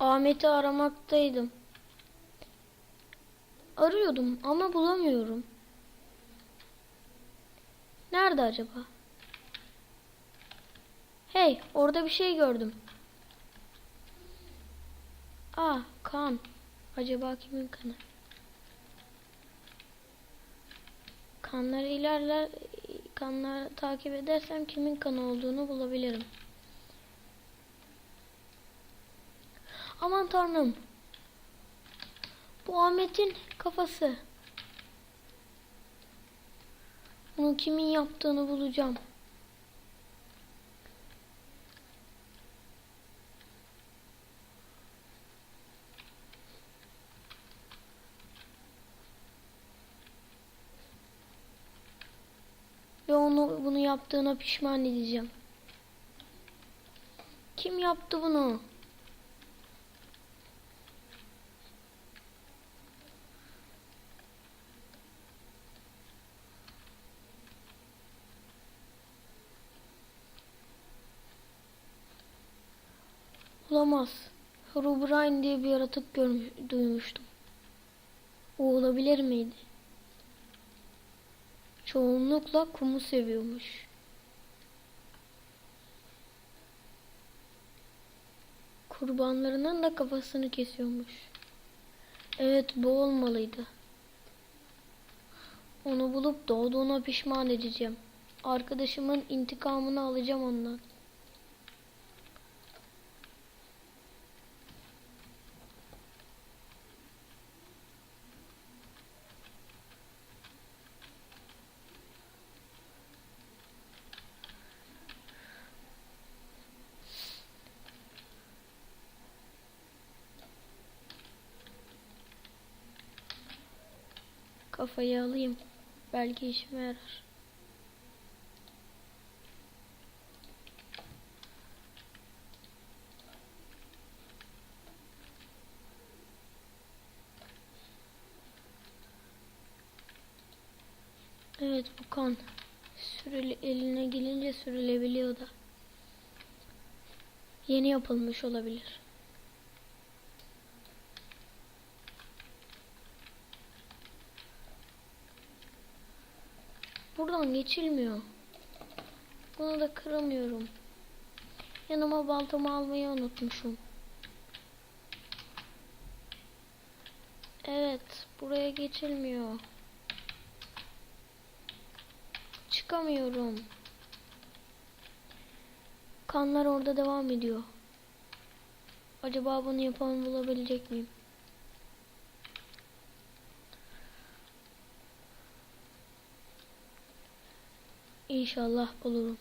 Ahmet'i aramaktaydım. Arıyordum ama bulamıyorum. Nerede acaba? Hey, orada bir şey gördüm. Aa, kan. Acaba kimin kanı? Kanları ilerler, kanları takip edersem kimin kanı olduğunu bulabilirim. Aman tanrım. Bu Ahmet'in kafası. Bunu kimin yaptığını bulacağım. Ve onu bunu yaptığına pişman edeceğim. Kim yaptı bunu? Olamaz. Herobrine diye bir yaratık görmüş, duymuştum. O olabilir miydi? Çoğunlukla kumu seviyormuş. Kurbanlarının da kafasını kesiyormuş. Evet bu olmalıydı. Onu bulup doğduğuna pişman edeceğim. Arkadaşımın intikamını alacağım ondan. Kafayı alayım. Belki işime yarar. Evet bu kan. Sürüle, eline gelince sürülebiliyor da. Yeni yapılmış olabilir. Buradan geçilmiyor. Bunu da kıramıyorum. Yanıma baltamı almayı unutmuşum. Evet, buraya geçilmiyor. Çıkamıyorum. Kanlar orada devam ediyor. Acaba bunu yapan bulabilecek miyim? İnşallah bulurum.